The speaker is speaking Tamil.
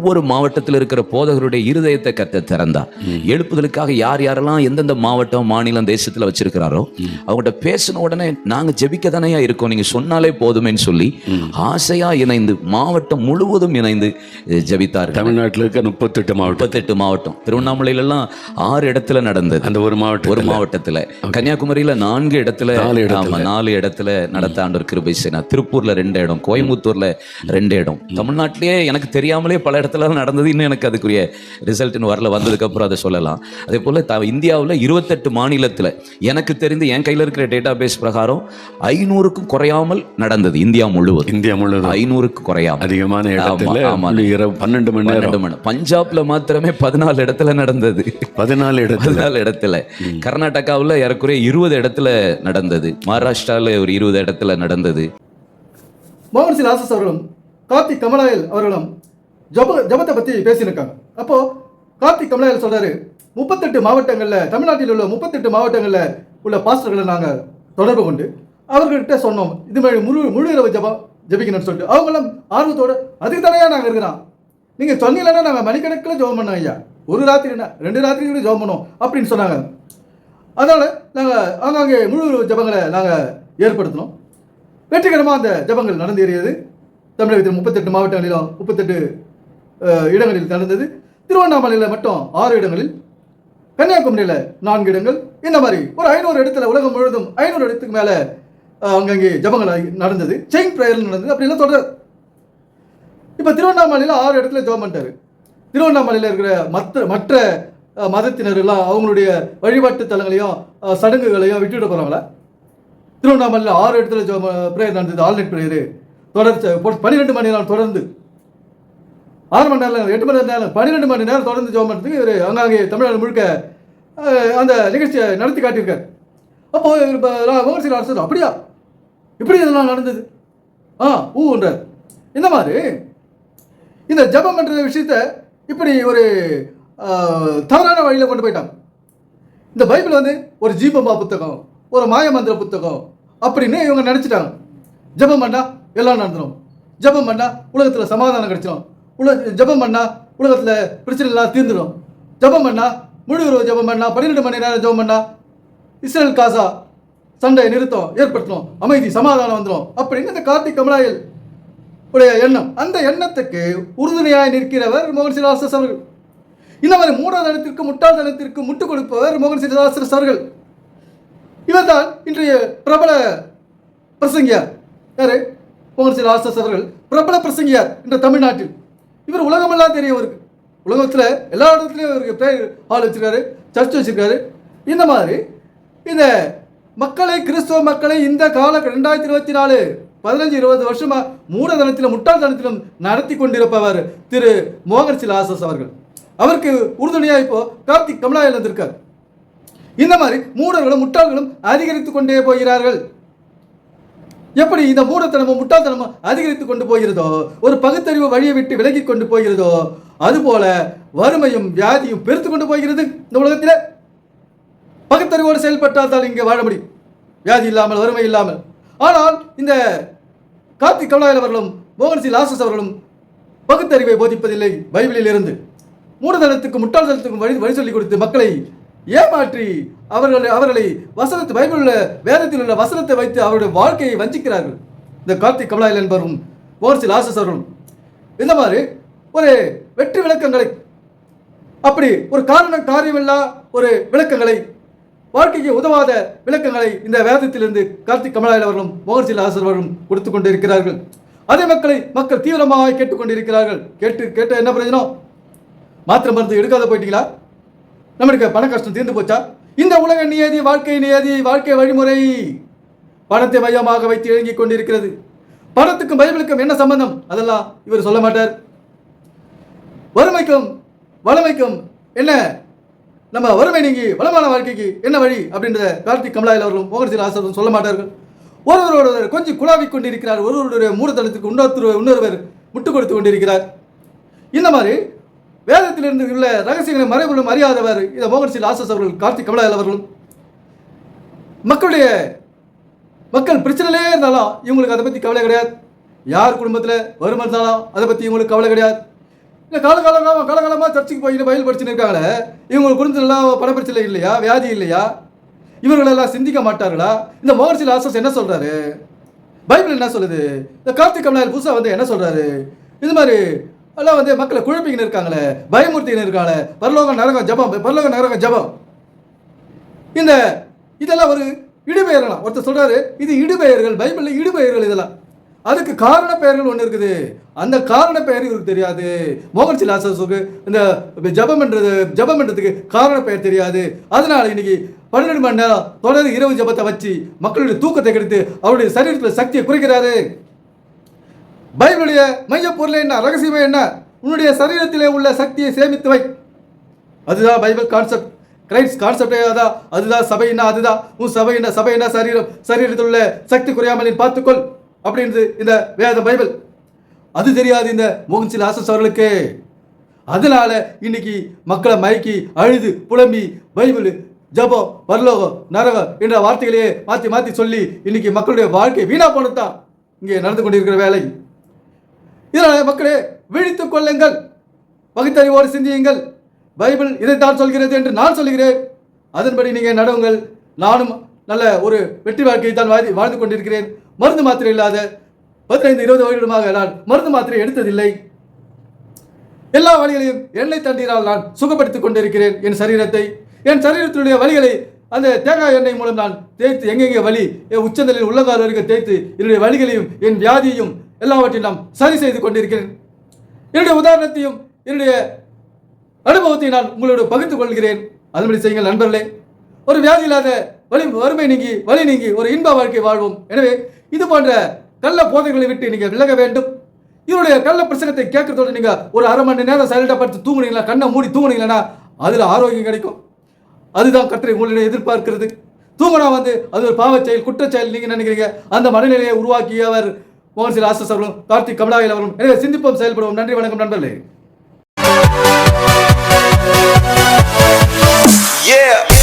ஒவ்வொரு மாவட்டத்தில் இருக்கிற போதகருடைய இருதயத்தை கத்த திறந்தார். எழுப்புதலுக்காக யார் யாரெல்லாம் எந்தெந்த மாவட்டம் மாநிலம் தேசத்துல வச்சிருக்கிறாரோ அவங்கள்ட்ட பேசின உடனே நாங்க ஜெபிக்க தானேயா இருக்கோம் நீங்க சொன்னாலே போதுமேன்னு சொல்லி ஆசையா இணைந்து மாவட்டம் முழுவதும் இணைந்து அஹ், ஜெபித்தார்கள். தமிழ்நாட்டில் இருக்க முப்பத்தெட்டு மாவட்டம். முப்பத்தெட்டு மாவட்டம். திருவண்ணாமலையில எல்லாம் ஆறு இடத்துல நடந்தது. அந்த ஒரு மாவட்டம் ஒரு மாவட்டத்துல. கன்னியாகுமரியில நான்கு இடத்துல. நாலு இடத்துல. ஆமா நாலு இடத்துல நடத்த ஆண்டவர் கிருபை செய்தார். திருப்பூர்ல ரெண்டு இடம் கோயம்புத்தூர்ல ரெண்டு இடம். தமிழ்நாட்டிலேயே எனக்கு தெரியாமலே பல இடத்துல நடந்தது இன்னும் எனக்கு அதுக்குரிய ரிசல்ட் வரல வந்ததுக்கு அப்புறம் அதை சொல்லலாம். அதே போல த இந்தியாவுல இருபத்தெட்டு மாநிலத்துல எனக்கு தெரிந்து என் கையில இருக்கிற டேட்டா பேஸ் பிரகாரம் ஐநூறுக்கும் குறையாமல் நடந்தது இந்தியா முழுவதும். இந்தியா முழுவதும். ஐநூறுக்கு குறையாமல். அதிகமான இடத்துல இரவு பன்னெண்டு மணி நேரம். மணி பஞ்சாப்ல மாத்திரமே பதினாலு இடத்துல நடந்தது. பதினாலு இடத்துல. பதினாலு இடத்துல. கர்நாடகாவுல ஏறக்குறைய இருபது இடத்துல நடந்தது. மகாராஷ்டிரால ஒரு இருபது இடத்துல நடந்தது. மோகன் சிங் ஆசஸ் அவர்களும் கார்த்திக் கமலாயல் அவர்களும் ஜப ஜபத்தை பற்றி பேசியிருக்காங்க. அப்போ கார்த்திக் கமலாயர் சொல்றாரு? முப்பத்தெட்டு மாவட்டங்களில் தமிழ்நாட்டில் உள்ள முப்பத்தெட்டு மாவட்டங்களில் உள்ள பாஸ்டர்களை நாங்கள் தொடர்பு கொண்டு அவர்கிட்ட சொன்னோம். இது மாதிரி முழு முழு இரவு ஜபம் ஜபிக்கணும்னு சொல்லிட்டு. அவங்களும் ஆர்வத்தோடு அதுக்கு தானே நாங்கள் இருக்கிறோம். நீங்கள் சொன்னீங்கன்னா நாங்கள் மணிக்கணக்கில் ஜெபம் பண்ணோம் ஐயா. ஒரு ராத்திரி என்ன ரெண்டு ராத்திரி கூட ஜெபம் பண்ணோம் அப்படின்னு சொன்னாங்க. அதனால் நாங்கள் ஆங்காங்கே முழு ஜபங்களை நாங்கள் ஏற்படுத்தினோம். வெற்றிகரமாக அந்த ஜபங்கள் நடந்தேறியது. தமிழகத்தில் முப்பத்தெட்டு மாவட்டங்களிலும் முப்பத்தெட்டு இடங்களில் நடந்தது. திருவண்ணாமலையில் மட்டும் ஆறு இடங்களில். கன்னியாகுமரியில் நான்கு இடங்கள். இந்த மாதிரி ஒரு ஐநூறு இடத்துல உலகம் முழுவதும் ஐநூறு இடத்துக்கு மேலே அங்கங்கே ஜபங்கள் ஆகி- நடந்தது செயின் ப்ரேயர் நடந்தது. அப்படிலாம் தொடர். இப்போ திருவண்ணாமலையில் ஆறு இடத்துல ஜபம் பண்ணிட்டாரு. திருவண்ணாமலையில் இருக்கிற மற்ற மற்ற அஹ், மதத்தினர் எல்லாம் அவங்களுடைய வழிபாட்டு தலங்களையும் சடங்குகளையும் விட்டுவிட போகிறாங்களா திருவண்ணாமலையில் ஆறு இடத்துல ஜெபம் ப்ரேயர் நடந்தது. ஆல்நெட் ப்ரேயரு தொடர்ச்சி பன்னிரெண்டு மணி நேரம் தொடர்ந்து. ஆறு மணி நேரம் எட்டு மணி நேரம் பன்னிரெண்டு மணி நேரம் தொடர்ந்து ஜோம் பண்ணுறதுக்கு இவர் அங்கங்கே தமிழ்நாடு முழுக்க அந்த நிகழ்ச்சியை நடத்தி காட்டியிருக்கார். அப்போ இவர் இப்போ அரசு அப்படியா? இப்படி இதெல்லாம் நடந்தது? ஆ ஊன்றார் இந்த மாதிரி இந்த ஜெபம் பண்ணுற விஷயத்த இப்படி ஒரு தவறான வழியில் கொண்டு போயிட்டாங்க. இந்த பைபிள் வந்து ஒரு ஜீபம்பா புத்தகம் ஒரு மாயமந்திர புத்தகம் அப்படின்னு இவங்க நினச்சிட்டாங்க. ஜெபம் பண்ணா எல்லாம் நடந்துடும் ஜெபம் பண்ணா உலகத்தில் சமாதானம் கிடைச்சிடும் உலக ஜெபம் பண்ணா உலகத்தில் பிரச்சனை எல்லாம் தீர்ந்துடும் ஜெபம் பண்ணா முழு ஜபம் ஜெபம் பண்ணா பன்னிரெண்டு மணி நேரம் ஜபம் பண்ணா இஸ்ரேல் காசா சண்டை நிறுத்தம் ஏற்படுத்தணும் அமைதி சமாதானம் வந்துடும் அப்படின்னு இந்த கார்த்திக் கமலாயல் உடைய எண்ணம். அந்த எண்ணத்துக்கு உறுதுணையாய் நிற்கிறவர் மோகன் சிலாசஸ் அவர்கள் இந்த மாதிரி மூடாதனத்திற்கு முட்டாள்தனத்திற்கு முட்டுக் கொடுப்பவர் மோகன் சிலாசஸ் அவர்கள் இவர்தான் இன்றைய பிரபல பிரசங்கியார். யாரு? மோகன் சிலாசஸ் அவர்கள் பிரபல பிரசங்கியார் இன்று தமிழ்நாட்டில். இவர் உலகமெல்லாம் தெரியும் அவருக்கு. உலகத்தில் எல்லா இடத்துலையும் அவருக்கு பேர் ஹால் வச்சுருக்காரு சர்ச் வச்சுருக்காரு. இந்த மாதிரி இந்த மக்களை கிறிஸ்துவ மக்களை இந்த கால ரெண்டாயிரத்தி இருபத்தி நாலு பதினஞ்சு இருபது வருஷமாக மூடதனத்திலும் முட்டாள்தனத்திலும் நடத்தி கொண்டிருப்பவர் திரு மோகன் சிலாசஸ் அவர்கள். அவருக்கு உறுதுணையாக இப்போ கார்த்திக் கமலாயில் வந்திருக்கார் இந்த மாதிரி மூடர்களும் முட்டாள்களும் அதிகரித்து கொண்டே போகிறார்கள். எப்படி இந்த மூடத்தனமும் முட்டாள்தனமும் அதிகரித்து கொண்டு போகிறதோ ஒரு பகுத்தறிவு வழியை விட்டு விலகி கொண்டு போகிறதோ அதுபோல வறுமையும் வியாதியும் பெருத்து கொண்டு போகிறது இந்த உலகத்தில். பகுத்தறிவோடு செயல்பட்டால் தான் இங்கே வாழ முடியும். வியாதி இல்லாமல் வறுமை இல்லாமல். ஆனால் இந்த கார்த்திக் கமலாயல் அவர்களும் மோகன் சி. லாசஸ் அவர்களும் பகுத்தறிவை போதிப்பதில்லை பைபிளில் இருந்து மூடதனத்துக்கும் முட்டாள்தனத்துக்கும் வழி வழி சொல்லிக் கொடுத்து மக்களை ஏமாற்றி அவர்களை அவர்களை வசனத்தை பைபிளில் வேதத்தில் உள்ள வசனத்தை வைத்து அவருடைய வாழ்க்கையை வஞ்சிக்கிறார்கள். இந்த கார்த்திக் கமலாயில் என்பவரும் ஓர்சில் சி இந்த மாதிரி ஒரு வெற்றி விளக்கங்களை அப்படி ஒரு காரணம் காரியமில்லா ஒரு விளக்கங்களை வாழ்க்கைக்கு உதவாத விளக்கங்களை இந்த வேதத்திலிருந்து கார்த்திக் கமலாயில் அவர்களும் மோகன்சில் அவர்களும் கொடுத்து கொண்டு இருக்கிறார்கள் அதே மக்களை மக்கள் தீவிரமாக கேட்டுக்கொண்டிருக்கிறார்கள் கேட்டு கேட்ட என்ன பிரயோஜனம்? மாத்திரை மருந்து எடுக்காத போயிட்டீங்களா? நம்மளுக்கு பண கஷ்டம் தீர்ந்து போச்சா? இந்த உலக நியதி வாழ்க்கை நியதி வாழ்க்கை வழிமுறை பணத்தை மையமாக வைத்து இயங்கிக் கொண்டிருக்கிறது. பணத்துக்கும் பைபிளுக்கும் என்ன சம்பந்தம்? அதெல்லாம் இவர் சொல்ல மாட்டார். வறுமைக்கும் வளமைக்கும் என்ன? நம்ம வறுமை நீங்கி வளமான வாழ்க்கைக்கு என்ன வழி? அப்படின்றத கார்த்திக் கமலாயில் அவர்களும் மோகன்சில் ஆசிரியரும் சொல்ல மாட்டார்கள். ஒருவரோட கொஞ்சம் குழாவிக் கொண்டிருக்கிறார். ஒருவருடைய மூடத்தனத்துக்கு இன்னொருத்தர் இன்னொருவர் முட்டு கொடுத்து கொண்டிருக்கிறார். இந்த மாதிரி வேதத்திலிருந்து உள்ள ரகசியங்களை மறைபொருளும் அறியாதவர் இந்த மோகன்சில் ஆசஸ் அவர்கள் கார்த்திக் கமலாயில் அவர்களும். மக்களுடைய மக்கள் பிரச்சனையிலே இருந்தாலும் இவங்களுக்கு அதை பற்றி கவலை கிடையாது. யார் குடும்பத்தில் வறுமை இருந்தாலும் அதை பற்றி இவங்களுக்கு கவலை கிடையாது. இல்லை காலகாலமாக காலகாலமாக சர்ச்சுக்கு போய் பயில் படிச்சுன்னு இருக்காங்களே இவங்க குடும்பத்திலலாம் பணப்பிரச்சனை இல்லையா வியாதி இல்லையா? இவர்களெல்லாம் சிந்திக்க மாட்டார்களா? இந்த மோகன்சி ஆசஸ் என்ன சொல்கிறாரு பைபிள் என்ன சொல்லுது? இந்த கார்த்திக் கமலாயர் புதுசாக வந்து என்ன சொல்கிறாரு இது மாதிரி எல்லாம் வந்து மக்களை குழப்பிக்கின்னு இருக்காங்களே பயமுறுத்தின்னு இருக்காங்களே. பரலோக நரகம் ஜபம் பரலோக நரகம் ஜபம். இந்த இதெல்லாம் ஒரு இடுபெயர்களாம் ஒருத்தர் சொல்கிறாரு இது இடுபெயர்கள் பைபிளில் இடுபெயர்கள் இதெல்லாம். அதுக்கு காரண பெயர்கள் ஒன்று இருக்குது. அந்த காரண பெயர் இவருக்கு தெரியாது. மோகன் சிலாசஸுக்கு இந்த ஜபம்ன்றது ஜபம்ன்றதுக்கு காரண பெயர் தெரியாது. அதனால இன்னைக்கு பன்னெண்டு மணி நேரம் தொடர் இரவு ஜபத்தை வச்சு மக்களுடைய தூக்கத்தை கெடுத்து அவருடைய சரீரத்தில் சக்தியை குறைக்கிறாரு. பைபிளுடைய மையப்பொருள் என்ன? ரகசியம் என்ன? உன்னுடைய சரீரத்திலே உள்ள சக்தியை சேமித்து வை. அதுதான் பைபிள் கான்செப்ட். கிரைஸ்ட் கான்செப்டே அதான். அதுதான் சபைன்னா அதுதான். உன் சபைன்னா சபைன்னா சரீரம். சரீரத்தில் உள்ள சக்தி குறையாமல் நீ பார்த்துக்கொள். அப்படின்றது இந்த வேத பைபிள். அது தெரியாது இந்த மோகன்சில் ஆசஸ் அவர்களுக்கு. அதனால இன்னைக்கு மக்களை மயக்கி அழுது புலம்பி பைபிள் ஜபம் பரலோகம் நரகம் என்ற வார்த்தைகளையே மாற்றி மாற்றி சொல்லி இன்னைக்கு மக்களுடைய வாழ்க்கை வீணா போனதுதான். இங்கே நடந்து கொண்டிருக்கிற வேலை. இதனால் மக்களே விழித்துக் கொள்ளுங்கள். பகுத்தறிவோடு சிந்தியுங்கள். பைபிள் இதைத்தான் சொல்கிறது என்று நான் சொல்கிறேன் அதன்படி நீங்கள் நடவுங்கள். நானும் நல்ல ஒரு வெற்றி வாழ்க்கையை தான் வாழ்ந்து வாழ்ந்து கொண்டிருக்கிறேன். மருந்து மாத்திரை இல்லாத பதினைந்து இருபது வருடமாக நான் மருந்து மாத்திரை எடுத்ததில்லை. எல்லா வழிகளையும் எண்ணெய் தண்ணீரால் நான் சுகப்படுத்திக் கொண்டிருக்கிறேன் என் சரீரத்தை. என் சரீரத்தினுடைய வலிகளை அந்த தேங்காய் எண்ணெய் மூலம் நான் தேய்த்து எங்கெங்கே வலி என் உச்சந்தலில் உள்ளங்கால் வரைக்கும் தேய்த்து என்னுடைய வலிகளையும் என் வியாதியையும் எல்லாவற்றையும் நாம் சரி செய்து கொண்டிருக்கிறேன். என்னுடைய உதாரணத்தையும் என்னுடைய அனுபவத்தையும் நான் உங்களோட பகிர்ந்து கொள்கிறேன். அதுபடி செய்யுங்கள் நண்பர்களே. ஒரு வியாதி இல்லாத வலி வறுமை நீங்கி வலி நீங்கி ஒரு இன்ப வாழ்க்கை வாழ்வோம். எனவே இது போன்ற கள்ள போதைகளை விட்டு நீங்கள் விலக வேண்டும். இவருடைய கள்ள பிரச்சனத்தை கேட்கறதோட நீங்கள் ஒரு அரை மணி நேரம் சைலண்டாக படுத்து தூங்குனீங்களா கண்ணை மூடி தூங்குனீங்களா அதில் ஆரோக்கியம் கிடைக்கும். அதுதான் கற்றை உங்களிடம் எதிர்பார்க்கிறது. தூங்கினா வந்து அது ஒரு பாவச் செயல் குற்றச் நினைக்கிறீங்க. அந்த மனநிலையை உருவாக்கியவர் மோகன் சில் ஆசஸ் அவர்களும் கார்த்திக் கமலாயில் அவரும். எனவே சிந்திப்போம் செயல்படுவோம். நன்றி வணக்கம் நண்பர்களே. Yeah.